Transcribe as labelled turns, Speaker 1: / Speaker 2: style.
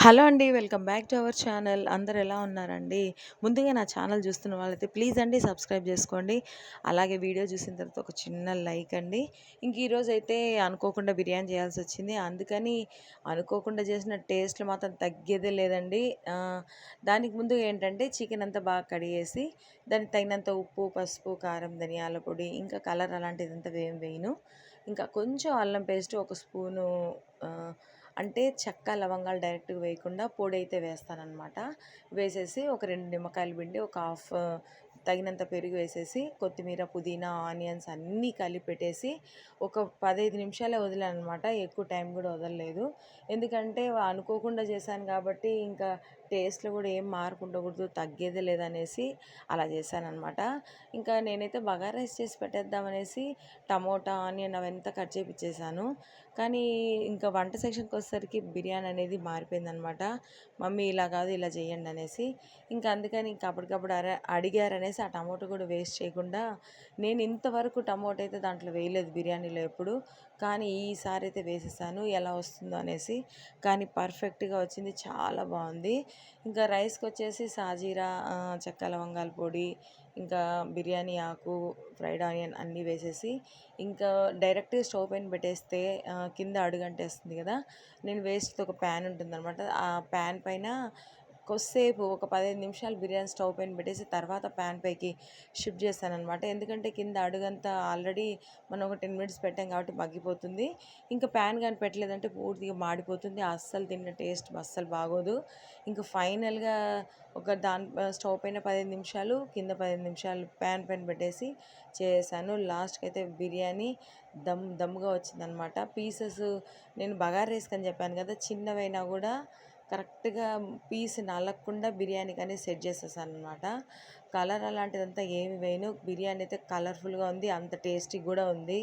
Speaker 1: Hello అండి. Welcome back to our channel. అందరు ఎలా ఉన్నారండి? ముందుగా నా ఛానల్ చూస్తున్న వాళ్ళైతే ప్లీజ్ అండి సబ్స్క్రైబ్ చేసుకోండి. అలాగే వీడియో చూసిన తర్వాత ఒక చిన్న లైక్ అండి. ఇంక ఈరోజైతే అనుకోకుండా బిర్యానీ చేయాల్సి వచ్చింది అందుకని అనుకోకుండా చేసిన టేస్ట్‌లు మాత్రం తగ్గేదే లేదండి. దానికి ముందు ఏంటంటే చికెన్ అంతా బాగా కడిగేసి దానికి తగినంత ఉప్పు, పసుపు, కారం, ధనియాల పొడి, ఇంకా కలర్ అలాంటిదంతా ఏం వేయను. ఇంకా కొంచెం అల్లం పేస్ట్ ఒక స్పూను అంటే చెక్క, లవంగాలు డైరెక్ట్‌గా వేయకుండా పొడి అయితే వేస్తానన్నమాట వేసేసి ఒక రెండు నిమ్మకాయలు పిండి ఒక హాఫ్ తగినంత పెరుగు వేసేసి కొత్తిమీర, పుదీనా, ఆనియన్స్ అన్నీ కలిపి పెట్టేసి ఒక 15 నిమిషాలే వదిలేనమాట ఎక్కువ టైం కూడా వదలలేదు. ఎందుకంటే అనుకోకుండా చేశాను కాబట్టి ఇంకా టేస్ట్‌లో కూడా ఏం మార్పు ఉండకూడదు, తగ్గేదే లేదనేసి అలా చేశానమాట ఇంకా నేనైతే బగారా రైస్ చేసి పెట్టేద్దామనేసి టమోటా, ఆనియన్ అవంతా కట్ చేపిచ్చేసాను. కానీ ఇంకా వంట సెక్షన్‌కి వచ్చేసరికి బిర్యానీ అనేది మారిపోయిందనమాట. మమ్మీ ఇలా కాదు ఇలా చేయండి అనేసి. ఇంకా అందుకని ఇంక అప్పటికప్పుడు అరే అడిగారనేసి ఆ టమోటా కూడా వేస్ట్ చేయకుండా నేను ఇంతవరకు టమోటా అయితే దాంట్లో వేయలేదు బిర్యానీలో ఎప్పుడు. కానీ ఈసారి అయితే వేసేసాను ఎలా వస్తుందో అనేసి. కానీ పర్ఫెక్ట్‌గా వచ్చింది. చాలా బాగుంది. ఇంకా రైస్‌కి వచ్చేసి సాజీరా, చెక్క, లవంగాల పొడి, ఇంకా బిర్యానీ ఆకు, ఫ్రైడ్ ఆనియన్ అన్నీ వేసేసి ఇంకా డైరెక్ట్‌గా స్టవ్ పైన పెట్టేస్తే కింద అడుగంటేస్తుంది కదా! నేను వేస్ట్ ఒక ప్యాన్ ఉంటుందనమాట. ఆ ప్యాన్ పైన కొద్దిసేపు ఒక 15 నిమిషాలు బిర్యానీ స్టవ్ పైన పెట్టేసి తర్వాత ప్యాన్ పైకి షిఫ్ట్ చేశాననమాట. ఎందుకంటే కింద అడుగంతా ఆల్రెడీ మనం ఒక 10 మినిట్స్ పెట్టాం కాబట్టి మగ్గిపోతుంది. ఇంకా ప్యాన్ కానీ పెట్టలేదంటే పూర్తిగా మాడిపోతుంది. అస్సలు తిన్న టేస్ట్ అస్సలు బాగోదు. ఇంకా ఫైనల్‌గా ఒక దాని స్టవ్ పైన 15 నిమిషాలు, కింద 15 నిమిషాలు ప్యాన్ పైన పెట్టేసి చేశాను. లాస్ట్‌కి అయితే బిర్యానీ దమ్ దమ్‌గా వచ్చిందనమాట. పీసెస్ నేను బగారా రైస్‌కని చెప్పాను కదా! చిన్నవైనా కూడా కరెక్ట్‌గా పీస్ నలగకుండా బిర్యానీకి అనేది సెట్ చేసేసాననమాట. కలర్ అలాంటిదంతా ఏమి వేయను. బిర్యానీ అయితే కలర్‌ఫుల్‌గా ఉంది. అంత టేస్టీ కూడా ఉంది.